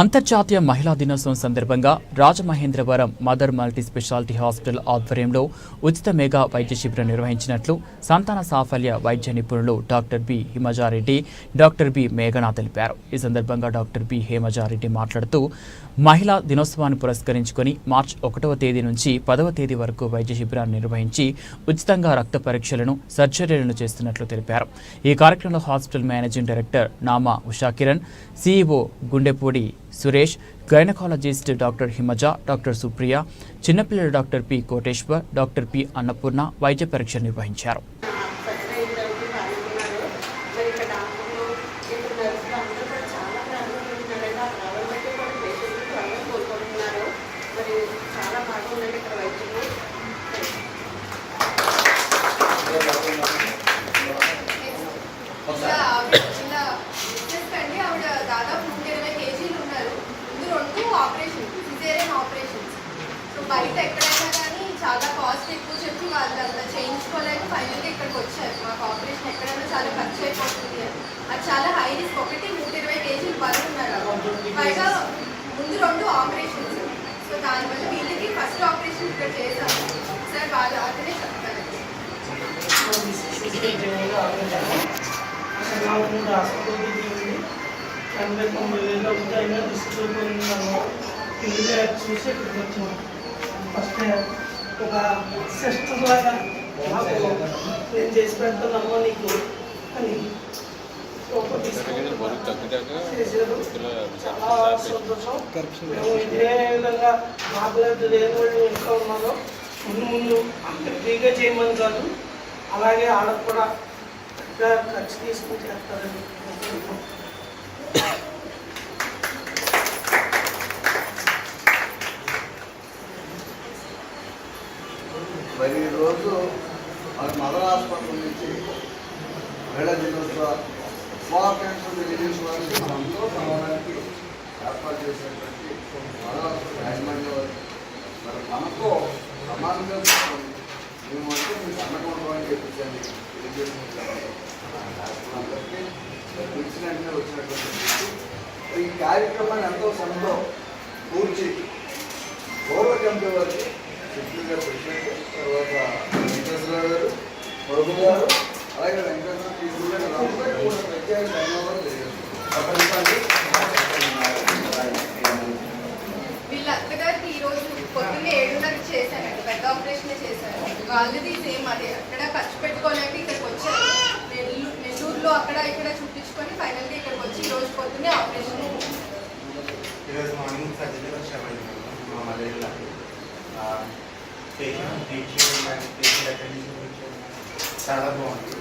అంతర్జాతీయ మహిళా దినోత్సవం సందర్భంగా Rajamahendravaram mother multi speciality hospital ఆధ్వర్యంలో ఉచిత మెగా వైద్య శిబిరం నిర్వహించినట్లు సంతాన సాఫల్య వైద్య నిపుణులు doctor B Himaja Reddy doctor B మేఘనా తెలిపారు. ఈ సందర్భంగా డాక్టర్ బి హేమజారెడ్డి మాట్లాడుతూ మహిళా దినోత్సవాన్ని పురస్కరించుకొని మార్చి ఒకటవ తేదీ నుంచి పదవ తేదీ వరకు వైద్య శిబిరాన్ని నిర్వహించి ఉచితంగా రక్త పరీక్షలను సర్జరీలను చేస్తున్నట్లు తెలిపారు. ఈ కార్యక్రమంలో hospital managing director Nama Ushakiran CEO Gundepudi Suresh gynaecologist doctor Himaja doctor Supriya చిన్నపిల్లల doctor P Koteshwar doctor P Annapurna వైద్య పరీక్ష నిర్వహించారు. సర్జరీ అయిన చాలా కాస్ట్ ఎక్కువ చెప్పి వాళ్ళు అంతా చేయించుకోలేక ఫైనల్గా ఇక్కడికి వచ్చారు మాకు ఆపరేషన్ ఎక్కడైనా చాలా ఖర్చు అయిపోతుంది అని అది చాలా హై రిస్క్ ఒకటి నూట ఇరవై కేజీలు బరువు ఉన్నారు పైగా ముందు రెండు ఆపరేషన్స్ సో దానివల్ల వీళ్ళకి ఫస్ట్ ఆపరేషన్ ఇక్కడ చేశాము సార్ వాళ్ళు అతనే చెప్తారు అసలు నాకు మూడు హాస్పిటల్ తిరిగింది ఎనభై తొంభై వేలు అవుతాయినా డిస్ట్రిక్ట్ ఉన్నాను టీవీ యాప్ చూసి ఇక్కడికి వచ్చాను ఫస్ట్ ఒక సిస్టర్ లాగా నాకు నేను చేసి పెడతానమ్మా నీకు అని చేశారు. చాలా సంతోషం. మేము ఇదే విధంగా మాట్లాడుతూ లేని వాళ్ళు ఇంకా ఉన్నారో ముందు ముందు అంత ఫ్రీగా చేయమని కాదు అలాగే ఆడకు కూడా ఖర్చు తీసుకుని చేస్తారని మరి ఈరోజు మన మదర్ హాస్పిటల్ నుంచి మహిళా దినోత్సవ ఇంపార్టెన్స్ వినియోగించడానికి రిలీజ్ వారికి ఏర్పాటు చేసినటువంటి మదర్ హాస్పిటల్ యాజమాన్య మరి మనకు సమానంగా మేము అంటే మీకు అండగా అని చెప్పించండి తెలియజేసుకుంటారు డాక్టర్లందరికీ పిలిచిన వెంటనే వచ్చినటువంటి ఈ కార్యక్రమాన్ని ఎంతో శ్రమతో పూర్తి గౌరవ కమిటీ వారికి సెక్యూరిటీగా ప్రెసిడెంట్ తర్వాత వెంకటేశ్వరరావు గారు ప్రభు గారు అలాగే వెంకటేశ్వర తీసుకునే అందరికీ కూడా ప్రత్యేక ధన్యవాదాలు తెలియజేస్తున్నాను వీళ్ళ అత్తగారికి ఈ రోజు పొద్దున్నే ఏడున్నరకి చేశానండి పెద్ద ఆపరేషన్ చేశాను వాళ్ళది సేమ్ అదే. అక్కడ ఖర్చు పెట్టుకోలేక ఇక్కడికి వచ్చారు. నెల్లూరు నెల్లూరులో అక్కడ ఇక్కడ చూపించుకొని ఫైనల్గా ఇక్కడికి వచ్చి ఈ రోజు పొద్దున్నే ఆపరేషన్ ఈరోజు మార్నింగ్ సర్జరీ వచ్చామండి. మా మదర్ చాలా బాగుంది